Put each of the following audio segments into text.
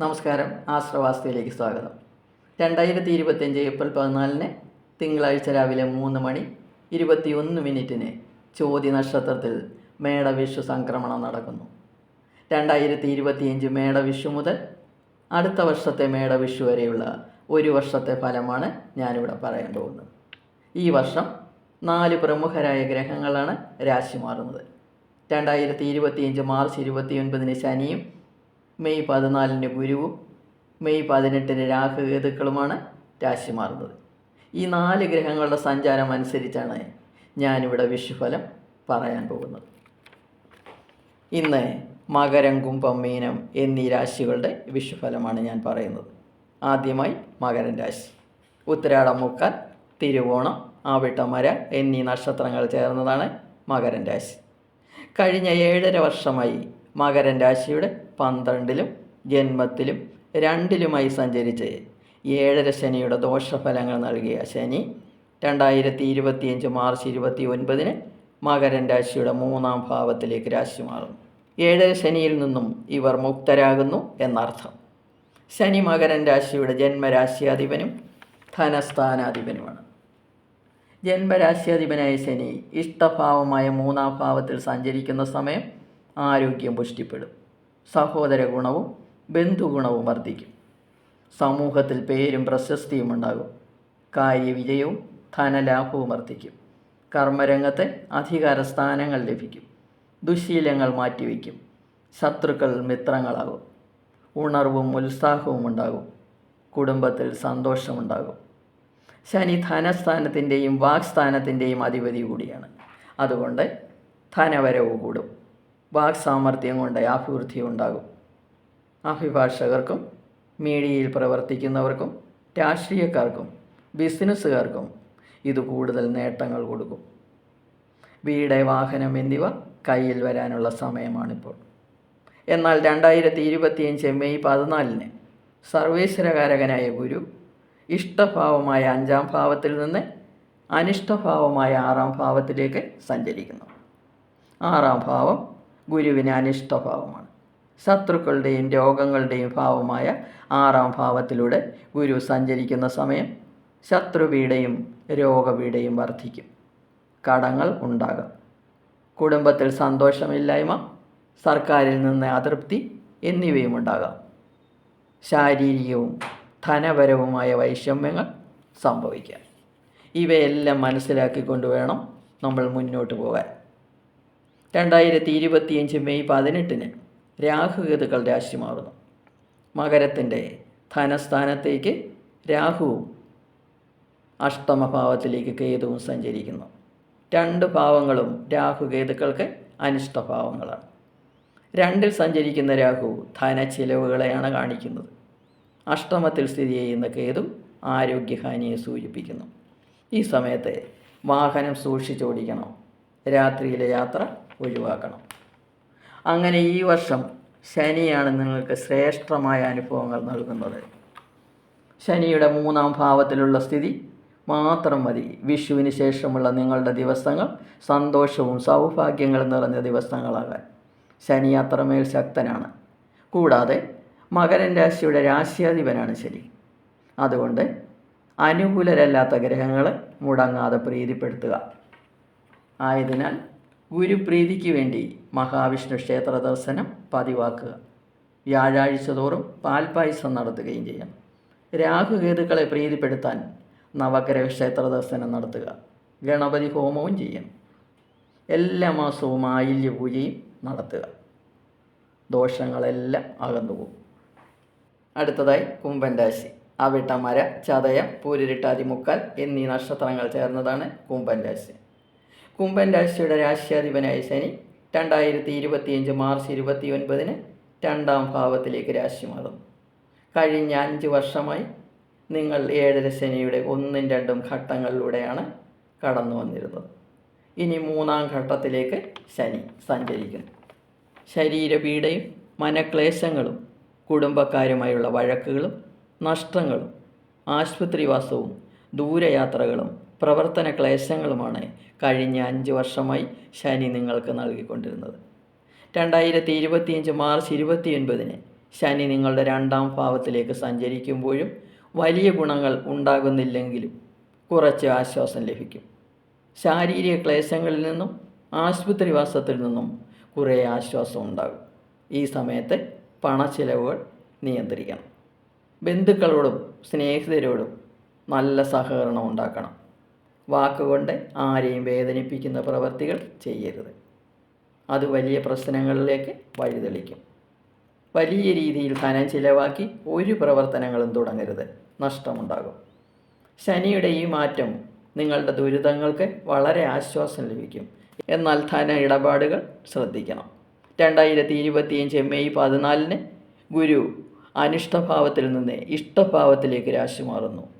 നമസ്കാരം. ആശ്രവാസ്തയിലേക്ക് സ്വാഗതം. രണ്ടായിരത്തി ഇരുപത്തിയഞ്ച് ഏപ്രിൽ പതിനാലിന് തിങ്കളാഴ്ച രാവിലെ മൂന്ന് മണി ഇരുപത്തിയൊന്ന് മിനിറ്റിന് ചോതി നക്ഷത്രത്തിൽ മേടവിഷു സംക്രമണം നടക്കുന്നു. രണ്ടായിരത്തി ഇരുപത്തിയഞ്ച് മേടവിഷു മുതൽ അടുത്ത വർഷത്തെ മേടവിഷു വരെയുള്ള ഒരു വർഷത്തെ ഫലമാണ് ഞാനിവിടെ പറയാൻ പോകുന്നത്. ഈ വർഷം നാല് പ്രമുഖരായ ഗ്രഹങ്ങളാണ് രാശി മാറുന്നത്. രണ്ടായിരത്തി ഇരുപത്തിയഞ്ച് മാർച്ച് ഇരുപത്തിയൊൻപതിന് ശനിയും മെയ് പതിനാലിന് ഗുരുവും മെയ് പതിനെട്ടിന് രാഹുകേതുക്കളുമാണ് രാശി മാറുന്നത്. ഈ നാല് ഗ്രഹങ്ങളുടെ സഞ്ചാരം അനുസരിച്ചാണ് ഞാനിവിടെ വിഷുഫലം പറയാൻ പോകുന്നത്. ഇന്ന് മകരം കുംഭം മീനം എന്നീ രാശികളുടെ വിഷുഫലമാണ് ഞാൻ പറയുന്നത്. ആദ്യമായി മകരം രാശി. ഉത്തരാടം മുക്കാൽ തിരുവോണം ആവിട്ടമര എന്നീ നക്ഷത്രങ്ങൾ ചേർന്നതാണ് മകരം രാശി. കഴിഞ്ഞ ഏഴര വർഷമായി മകരൻ രാശിയുടെ പന്ത്രണ്ടിലും ജന്മത്തിലും രണ്ടിലുമായി സഞ്ചരിച്ച് ഏഴര ശനിയുടെ ദോഷഫലങ്ങൾ നൽകിയ ശനി രണ്ടായിരത്തി ഇരുപത്തിയഞ്ച് മാർച്ച് ഇരുപത്തി ഒൻപതിന് മകരൻ രാശിയുടെ മൂന്നാം ഭാവത്തിലേക്ക് രാശി മാറുന്നു ഏഴര ശനിയിൽ നിന്നും ഇവർ മുക്തരാകുന്നു എന്നർത്ഥം. ശനി മകരൻ രാശിയുടെ ജന്മരാശിയാധിപനും ധനസ്ഥാനാധിപനുമാണ്. ജന്മരാശ്യാധിപനായ ശനി ഇഷ്ടഭാവമായ മൂന്നാം ഭാവത്തിൽ സഞ്ചരിക്കുന്ന സമയം ആരോഗ്യം പുഷ്ടിപ്പെടും. സഹോദര ഗുണവും ബന്ധുഗുണവും വർദ്ധിക്കും. സമൂഹത്തിൽ പേരും പ്രശസ്തിയും ഉണ്ടാകും. കാര്യവിജയവും ധനലാഭവും വർദ്ധിക്കും. കർമ്മരംഗത്തെ അധികാര സ്ഥാനങ്ങൾ ലഭിക്കും. ദുശീലങ്ങൾ മാറ്റിവെക്കും. ശത്രുക്കൾ മിത്രങ്ങളാകും. ഉണർവും ഉത്സാഹവും ഉണ്ടാകും. കുടുംബത്തിൽ സന്തോഷമുണ്ടാകും. ശനി ധനസ്ഥാനത്തിന്റെയും വാക്സ്ഥാനത്തിന്റെയും അധിപതി കൂടിയാണ്. അതുകൊണ്ട് ധനവരവ് കൂടും. വാക് സാമർഥ്യം കൊണ്ട് അഭിവൃദ്ധി ഉണ്ടാകും. അഭിഭാഷകർക്കും മീഡിയയിൽ പ്രവർത്തിക്കുന്നവർക്കും രാഷ്ട്രീയക്കാർക്കും ബിസിനസ്സുകാർക്കും ഇത് കൂടുതൽ നേട്ടങ്ങൾ കൊടുക്കും. വീട് വാഹനം എന്നിവ കയ്യിൽ വരാനുള്ള സമയമാണിപ്പോൾ. എന്നാൽ രണ്ടായിരത്തി ഇരുപത്തിയഞ്ച് മെയ് പതിനാലിന് സർവേശ്വരകാരകനായ ഗുരു ഇഷ്ടഭാവമായ അഞ്ചാം ഭാവത്തിൽ നിന്ന് അനിഷ്ടഭാവമായ ആറാം ഭാവത്തിലേക്ക് സഞ്ചരിക്കുന്നു. ആറാം ഭാവം ഗുരുവിന് അനിഷ്ടഭാവമാണ് ശത്രുക്കളുടെയും രോഗങ്ങളുടെയും ഭാവമായ ആറാം ഭാവത്തിലൂടെ ഗുരു സഞ്ചരിക്കുന്ന സമയം ശത്രുപീഡയും രോഗപീഡയും വർദ്ധിക്കും കടങ്ങൾ ഉണ്ടാകാം. കുടുംബത്തിൽ സന്തോഷമില്ലായ്മ സർക്കാരിൽ നിന്ന് അതൃപ്തി എന്നിവയും ഉണ്ടാകാം. ശാരീരികവും ധനപരവുമായ വൈഷമ്യങ്ങൾ സംഭവിക്കാം. ഇവയെല്ലാം മനസ്സിലാക്കിക്കൊണ്ട് വേണം നമ്മൾ മുന്നോട്ട് പോകാൻ. രണ്ടായിരത്തി ഇരുപത്തിയഞ്ച് മെയ് പതിനെട്ടിന് രാഹുകേതുക്കൾ രാശി മാറുന്നു. മകരത്തിന്റെ ധനസ്ഥാനത്തേക്ക് രാഹുവും അഷ്ടമഭാവത്തിലേക്ക് കേതുവും സഞ്ചരിക്കുന്നു. രണ്ട് ഭാവങ്ങളും രാഹുകേതുക്കൾക്ക് അനിഷ്ടഭാവങ്ങളാണ്. രണ്ടിൽ സഞ്ചരിക്കുന്ന രാഹു ധന ധനച്ചിലവുകളെയാണ് കാണിക്കുന്നത്. അഷ്ടമത്തിൽ സ്ഥിതി ചെയ്യുന്ന കേതു ആരോഗ്യഹാനിയെ സൂചിപ്പിക്കുന്നു. ഈ സമയത്ത് വാഹനം സൂക്ഷിച്ചോടിക്കണം. രാത്രിയിലെ യാത്ര ഒഴിവാക്കണം. അങ്ങനെ ഈ വർഷം ശനിയാണ് നിങ്ങൾക്ക് ശ്രേഷ്ഠമായ അനുഭവങ്ങൾ നൽകുന്നത്. ശനിയുടെ മൂന്നാം ഭാവത്തിലുള്ള സ്ഥിതി മാത്രം മതി. വിഷുവിന് ശേഷമുള്ള നിങ്ങളുടെ ദിവസങ്ങൾ സന്തോഷവും സൗഭാഗ്യങ്ങളും നിറഞ്ഞ ദിവസങ്ങളാകാൻ. ശനി അത്രമേൽ ശക്തനാണ്. കൂടാതെ മകരൻ രാശിയുടെ രാശിയാധിപനാണ് ശനി. അതുകൊണ്ട് അനുകൂലരല്ലാത്ത ഗ്രഹങ്ങളെ മുടങ്ങാതെ പ്രീതിപ്പെടുത്തുക. ആയതിനാൽ ഗുരുപ്രീതിക്ക് വേണ്ടി മഹാവിഷ്ണു ക്ഷേത്ര ദർശനം പതിവാക്കുക. വ്യാഴാഴ്ച തോറും പാൽപായസം നടത്തുകയും ചെയ്യണം രാഹുകേതുക്കളെ പ്രീതിപ്പെടുത്താൻ നവഗ്രഹ ക്ഷേത്ര ദർശനം നടത്തുക. ഗണപതി ഹോമവും ചെയ്യണം എല്ലാ മാസവും ആയില്യ പൂജയും നടത്തുക. ദോഷങ്ങളെല്ലാം അകന്നുപോകും. അടുത്തതായി കുംഭൻ രാശി. അവിട്ടമര ചതയം പൂരിട്ടാതി മുക്കാൽ എന്നീ നക്ഷത്രങ്ങൾ ചേർന്നതാണ് കുംഭൻ രാശി. കുംഭൻ രാശിയുടെ രാശ്യാധിപനായ ശനി രണ്ടായിരത്തി ഇരുപത്തിയഞ്ച് മാർച്ച് ഇരുപത്തി ഒൻപതിന് രണ്ടാം ഭാവത്തിലേക്ക് രാശി മാറുന്നു. കഴിഞ്ഞ അഞ്ച് വർഷമായി നിങ്ങൾ ഏഴര ശനിയുടെ ഒന്നും രണ്ടും ഘട്ടങ്ങളിലൂടെയാണ് കടന്നു വന്നിരുന്നത്. ഇനി മൂന്നാം ഘട്ടത്തിലേക്ക് ശനി സഞ്ചരിക്കുന്നു. ശരീരപീഡയും മനക്ലേശങ്ങളും കുടുംബക്കാരുമായുള്ള വഴക്കുകളും നഷ്ടങ്ങളും ആശുപത്രിവാസവും ദൂരയാത്രകളും പ്രവർത്തന ക്ലേശങ്ങളുമാണ് കഴിഞ്ഞ അഞ്ച് വർഷമായി ശനി നിങ്ങൾക്ക് നൽകിക്കൊണ്ടിരുന്നത്. രണ്ടായിരത്തി ഇരുപത്തിയഞ്ച് മാർച്ച് ഇരുപത്തിയൊൻപതിന് ശനി നിങ്ങളുടെ രണ്ടാം ഭാവത്തിലേക്ക് സഞ്ചരിക്കുമ്പോഴും വലിയ ഗുണങ്ങൾ ഉണ്ടാകുന്നില്ലെങ്കിലും കുറച്ച് ആശ്വാസം ലഭിക്കും. ശാരീരിക ക്ലേശങ്ങളിൽ നിന്നും ആശുപത്രിവാസത്തിൽ നിന്നും കുറേ ആശ്വാസം ഉണ്ടാകും. ഈ സമയത്ത് പണച്ചിലവുകൾ നിയന്ത്രിക്കണം. ബന്ധുക്കളോടും സ്നേഹിതരോടും നല്ല സഹകരണം ഉണ്ടാക്കണം. വാക്കുകൊണ്ട് ആരെയും വേദനിപ്പിക്കുന്ന പ്രവർത്തികൾ ചെയ്യരുത്. അത് വലിയ പ്രശ്നങ്ങളിലേക്ക് വഴിതെളിക്കും. വലിയ രീതിയിൽ ധനം ചിലവാക്കി ഒരു പ്രവർത്തനങ്ങളും തുടങ്ങരുത്. നഷ്ടമുണ്ടാകും. ശനിയുടെ ഈ മാറ്റം നിങ്ങളുടെ ദുരിതങ്ങൾക്ക് വളരെ ആശ്വാസം ലഭിക്കും. എന്നാൽ ധന ഇടപാടുകൾ ശ്രദ്ധിക്കണം. രണ്ടായിരത്തി ഇരുപത്തിയഞ്ച് മെയ് പതിനാലിന് ഗുരു അനിഷ്ടഭാവത്തിൽ നിന്ന് ഇഷ്ടഭാവത്തിലേക്ക് രാശി മാറുന്നു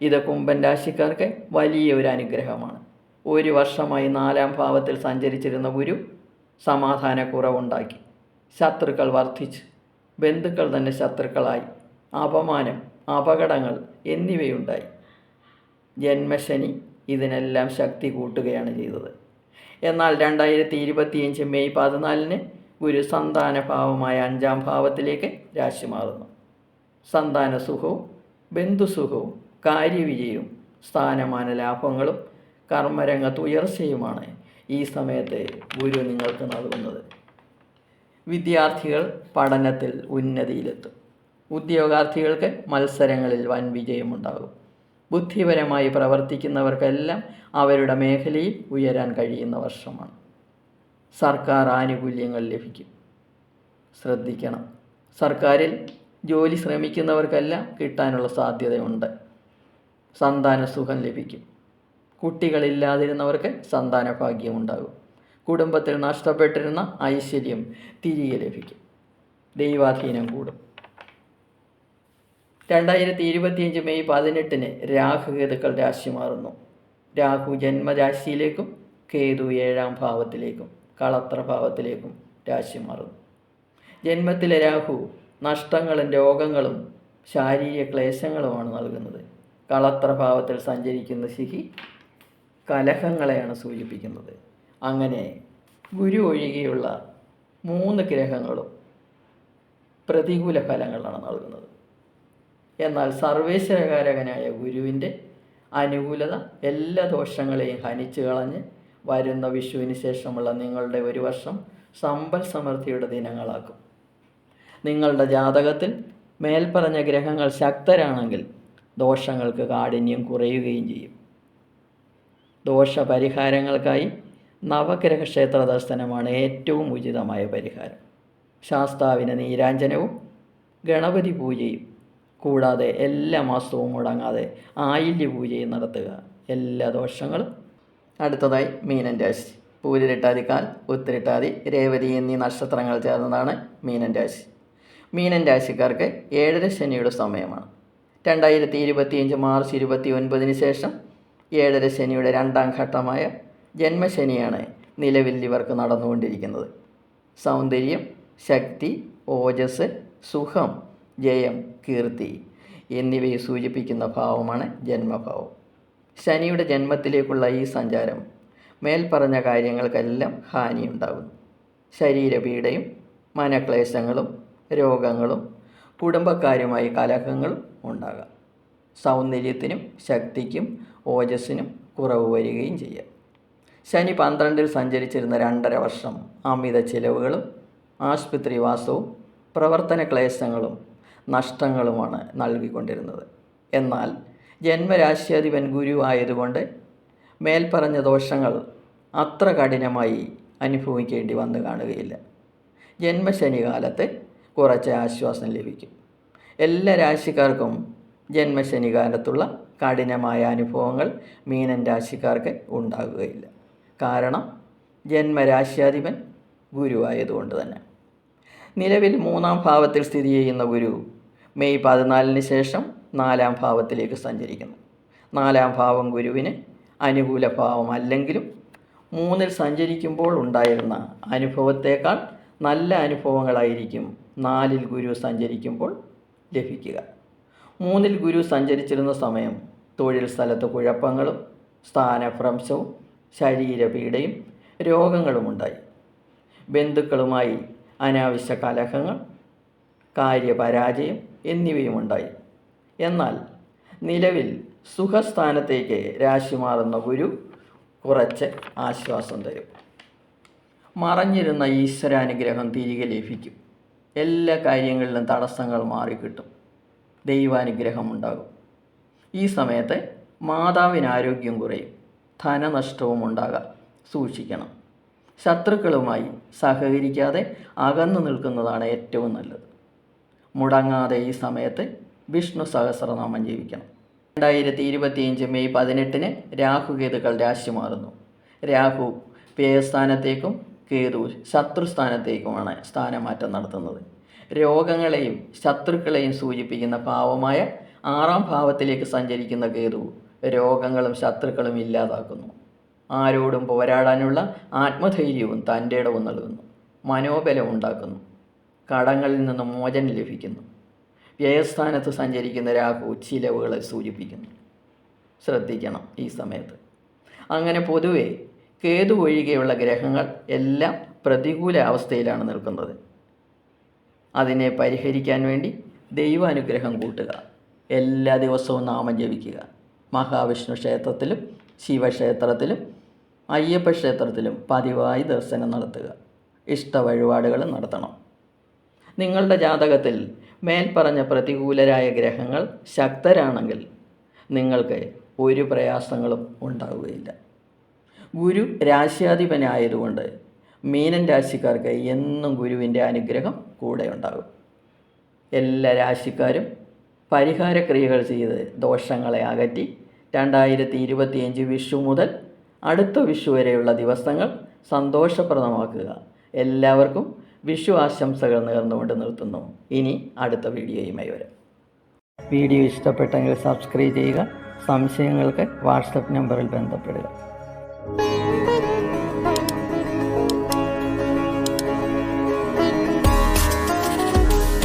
ഇത് കുംഭൻ രാശിക്കാർക്ക് വലിയ ഒരു അനുഗ്രഹമാണ്. ഒരു വർഷമായി നാലാം ഭാവത്തിൽ സഞ്ചരിച്ചിരുന്ന ഗുരു സമാധാനക്കുറവുണ്ടാക്കി. ശത്രുക്കൾ വർദ്ധിച്ചു. ബന്ധുക്കൾ തന്നെ ശത്രുക്കളായി. അപമാനം അപകടങ്ങൾ എന്നിവയുണ്ടായി. ജന്മശനി ഇതിനെല്ലാം ശക്തി കൂട്ടുകയാണ് ചെയ്തത്. എന്നാൽ രണ്ടായിരത്തി ഇരുപത്തിയഞ്ച് മെയ് പതിനാലിന് ഗുരു സന്താന ഭാവമായ അഞ്ചാം ഭാവത്തിലേക്ക് രാശി മാറുന്നു. സന്താന സുഖവും ബന്ധുസുഖവും കാര്യവിജയവും സ്ഥാനമാന ലാഭങ്ങളും കർമ്മരംഗത്ത് ഉയർച്ചയുമാണ് ഈ സമയത്ത് ഗുരു നിങ്ങൾക്ക് നൽകുന്നത്. വിദ്യാർത്ഥികൾ പഠനത്തിൽ ഉന്നതിയിലെത്തും. ഉദ്യോഗാർത്ഥികൾക്ക് മത്സരങ്ങളിൽ വൻ വിജയമുണ്ടാകും. ബുദ്ധിപരമായി പ്രവർത്തിക്കുന്നവർക്കെല്ലാം അവരുടെ മേഖലയിൽ ഉയരാൻ കഴിയുന്ന വർഷമാണ്. സർക്കാർ ആനുകൂല്യങ്ങൾ ലഭിക്കും. ശ്രദ്ധിക്കണം. സർക്കാരിൽ ജോലി ശ്രമിക്കുന്നവർക്കെല്ലാം കിട്ടാനുള്ള സാധ്യതയുണ്ട്. സന്താന സുഖം ലഭിക്കും. കുട്ടികളില്ലാതിരുന്നവർക്ക് സന്താന ഭാഗ്യം ഉണ്ടാകും കുടുംബത്തിൽ നഷ്ടപ്പെട്ടിരുന്ന ഐശ്വര്യം തിരികെ ലഭിക്കും. ദൈവാധീനം കൂടും. രണ്ടായിരത്തി ഇരുപത്തിയഞ്ച് മെയ് പതിനെട്ടിന് രാഹുകേതുക്കൾ രാശി മാറുന്നു. രാഹു ജന്മരാശിയിലേക്കും കേതു ഏഴാം ഭാവത്തിലേക്കും കളത്ര ഭാവത്തിലേക്കും രാശി മാറുന്നു. ജന്മത്തിലെ രാഹു നഷ്ടങ്ങളും രോഗങ്ങളും ശാരീരിക ക്ലേശങ്ങളുമാണ് നൽകുന്നത്. കളത്ര ഭാവത്തിൽ സഞ്ചരിക്കുന്ന ശിഹി കലഹങ്ങളെയാണ് സൂചിപ്പിക്കുന്നത്. അങ്ങനെ ഗുരു ഒഴികെയുള്ള മൂന്ന് ഗ്രഹങ്ങളും പ്രതികൂല ഫലങ്ങളാണ് നൽകുന്നത്. എന്നാൽ സർവേശ്വരകാരകനായ ഗുരുവിന്റെ അനുകൂലത എല്ലാ ദോഷങ്ങളെയും ഹനിച്ചു കളഞ്ഞ് വരുന്ന വിഷുവിന് ശേഷമുള്ള നിങ്ങളുടെ ഒരു വർഷം സമ്പൽ സമൃദ്ധിയുടെ ദിനങ്ങളാക്കും. നിങ്ങളുടെ ജാതകത്തിൽ മേൽപ്പറഞ്ഞ ഗ്രഹങ്ങൾ ശക്തരാണെങ്കിൽ ദോഷങ്ങൾക്ക് കാഠിന്യം കുറയുകയും ചെയ്യും. ദോഷപരിഹാരങ്ങൾക്കായി നവഗ്രഹ ക്ഷേത്ര ദർശനമാണ് ഏറ്റവും ഉചിതമായ പരിഹാരം. ശാസ്താവിന് നീരാഞ്ജനവും ഗണപതി പൂജയും കൂടാതെ എല്ലാ മാസവും മുടങ്ങാതെ ആയില്യ പൂജയും നടത്തുക. എല്ലാ ദോഷങ്ങളും. അടുത്തതായി മീനൻ രാശി. പൂരിലിട്ടാതിക്കാൽ ഉത്തിരിട്ടാതി രേവതി എന്നീ നക്ഷത്രങ്ങൾ ചേർന്നതാണ് മീനൻ രാശി. മീനൻ രാശിക്കാർക്ക് ഏഴര ശനിയുടെ സമയമാണ്. രണ്ടായിരത്തി ഇരുപത്തിയഞ്ച് മാർച്ച് ഇരുപത്തി ഒൻപതിന് ശേഷം ഏഴര ശനിയുടെ രണ്ടാം ഘട്ടമായ ജന്മശനിയാണ് നിലവിൽ ഇവർക്ക് നടന്നുകൊണ്ടിരിക്കുന്നത്. സൗന്ദര്യം ശക്തി ഓജസ് സുഖം ജയം കീർത്തി എന്നിവയെ സൂചിപ്പിക്കുന്ന ഭാവമാണ് ജന്മഭാവം. ശനിയുടെ ജന്മത്തിലേക്കുള്ള ഈ സഞ്ചാരം മേൽപ്പറഞ്ഞ കാര്യങ്ങൾക്കെല്ലാം ഹാനിയുണ്ടാകുന്നു. ശരീരപീഡയും മനക്ലേശങ്ങളും രോഗങ്ങളും കുടുംബക്കാരുമായി കലഹങ്ങളും ഉണ്ടാകാം. സൗന്ദര്യത്തിനും ശക്തിക്കും ഓജസ്സിനും കുറവ് വരികയും ചെയ്യാം. ശനി പന്ത്രണ്ടിൽ സഞ്ചരിച്ചിരുന്ന രണ്ടര വർഷം അമിത ചിലവുകളും ആശുപത്രിവാസവും പ്രവർത്തന ക്ലേശങ്ങളും നഷ്ടങ്ങളുമാണ് നൽകിക്കൊണ്ടിരുന്നത്. എന്നാൽ ജന്മരാശ്യാധിപൻ ഗുരു ആയതുകൊണ്ട് മേൽപ്പറഞ്ഞ ദോഷങ്ങൾ അത്ര കഠിനമായി അനുഭവിക്കേണ്ടി വന്നു കാണുകയില്ല. ജന്മശനി കാലത്ത് കുറച്ച് ആശ്വാസം ലഭിക്കും. എല്ലാ രാശിക്കാർക്കും ജന്മശനി കാലത്തുള്ള കഠിനമായ അനുഭവങ്ങൾ മീനൻ രാശിക്കാർക്ക് ഉണ്ടാകുകയില്ല. കാരണം ജന്മരാശ്യാധിപൻ ഗുരുവായതുകൊണ്ട് തന്നെ. നിലവിൽ മൂന്നാം ഭാവത്തിൽ സ്ഥിതി ചെയ്യുന്ന ഗുരു മെയ് പതിനാലിന് ശേഷം നാലാം ഭാവത്തിലേക്ക് സഞ്ചരിക്കുന്നു. നാലാം ഭാവം ഗുരുവിന് അനുകൂല ഭാവം അല്ലെങ്കിലും മൂന്നിൽ സഞ്ചരിക്കുമ്പോൾ ഉണ്ടായിരുന്ന അനുഭവത്തേക്കാൾ നല്ല അനുഭവങ്ങളായിരിക്കും നാലിൽ ഗുരു സഞ്ചരിക്കുമ്പോൾ ലഭിക്കുക. മൂന്നിൽ ഗുരു സഞ്ചരിച്ചിരുന്ന സമയം തൊഴിൽ സ്ഥലത്ത് കുഴപ്പങ്ങളും സ്ഥാനഭ്രംശവും ശരീരപീഡയും രോഗങ്ങളുമുണ്ടായി. ബന്ധുക്കളുമായി അനാവശ്യ കലഹങ്ങൾ കാര്യപരാജയം എന്നിവയുമുണ്ടായി. എന്നാൽ നിലവിൽ സുഖസ്ഥാനത്തേക്ക് രാശി മാറുന്ന ഗുരു കുറച്ച് ആശ്വാസം തരും. മറഞ്ഞിരുന്ന ഈശ്വരാനുഗ്രഹം തിരികെ ലഭിക്കും. എല്ലാ കാര്യങ്ങളിലും തടസ്സങ്ങൾ മാറിക്കിട്ടും. ദൈവാനുഗ്രഹം ഉണ്ടാകും ഈ സമയത്ത് മാതാവിന് ആരോഗ്യം കുറയും. ധനനഷ്ടവും ഉണ്ടാകാം. സൂക്ഷിക്കണം. ശത്രുക്കളുമായി സഹകരിക്കാതെ അകന്നു നിൽക്കുന്നതാണ് ഏറ്റവും നല്ലത്. മുടങ്ങാതെ ഈ സമയത്ത് വിഷ്ണു സഹസ്രനാമം ജീവിക്കണം രണ്ടായിരത്തി ഇരുപത്തിയഞ്ച് മെയ് പതിനെട്ടിന് രാഹുകേതുക്കൾ രാശി മാറുന്നു. രാഹു വ്യയസ്ഥാനത്തേക്കും കേതു ശത്രുസ്ഥാനത്തേക്കുമാണ് സ്ഥാനമാറ്റം നടത്തുന്നത്. രോഗങ്ങളെയും ശത്രുക്കളെയും സൂചിപ്പിക്കുന്ന ഭാവമായ ആറാം ഭാവത്തിലേക്ക് സഞ്ചരിക്കുന്ന കേതു രോഗങ്ങളും ശത്രുക്കളും ഇല്ലാതാക്കുന്നു. ആരോടും പോരാടാനുള്ള ആത്മധൈര്യവും തന്റെ ഇടവും നൽകുന്നു. മനോബലം ഉണ്ടാക്കുന്നു. കടങ്ങളിൽ നിന്ന് മോചനം ലഭിക്കുന്നു. വ്യയസ്ഥാനത്ത് സഞ്ചരിക്കുന്ന രാഹു ചിലവുകളെ സൂചിപ്പിക്കുന്നു. ശ്രദ്ധിക്കണം ഈ സമയത്ത്. അങ്ങനെ പൊതുവെ കേതു ഒഴികെയുള്ള ഗ്രഹങ്ങൾ എല്ലാം പ്രതികൂല അവസ്ഥയിലാണ് നിൽക്കുന്നത്. അതിനെ പരിഹരിക്കാൻ വേണ്ടി ദൈവാനുഗ്രഹം കൂട്ടുക. എല്ലാ ദിവസവും നാമം ജപിക്കുക. മഹാവിഷ്ണു ക്ഷേത്രത്തിലും ശിവക്ഷേത്രത്തിലും അയ്യപ്പ ക്ഷേത്രത്തിലും പതിവായി ദർശനം നടത്തുക. ഇഷ്ട വഴിപാടുകൾ നടത്തണം. നിങ്ങളുടെ ജാതകത്തിൽ മേൽപ്പറഞ്ഞ പ്രതികൂലരായ ഗ്രഹങ്ങൾ ശക്തരാണെങ്കിൽ നിങ്ങൾക്ക് ഒരു പ്രയാസങ്ങളും ഉണ്ടാവുകയില്ല. ഗുരു രാശ്യാധിപനായതുകൊണ്ട് മീനൻ രാശിക്കാർക്ക് എന്നും ഗുരുവിന്റെ അനുഗ്രഹം കൂടെ ഉണ്ടാകും. എല്ലാ രാശിക്കാരും പരിഹാരക്രിയകൾ ചെയ്ത് ദോഷങ്ങളെ അകറ്റി രണ്ടായിരത്തി ഇരുപത്തിയഞ്ച് വിഷു മുതൽ അടുത്ത വിഷു വരെയുള്ള ദിവസങ്ങൾ സന്തോഷപ്രദമാക്കുക. എല്ലാവർക്കും വിഷു ആശംസകൾ നേർന്നുകൊണ്ട് നിർത്തുന്നു. ഇനി അടുത്ത വീഡിയോയുമായി വരാം. വീഡിയോ ഇഷ്ടപ്പെട്ടെങ്കിൽ സബ്സ്ക്രൈബ് ചെയ്യുക സംശയങ്ങൾക്ക് വാട്സപ്പ് നമ്പറിൽ ബന്ധപ്പെടുക. Música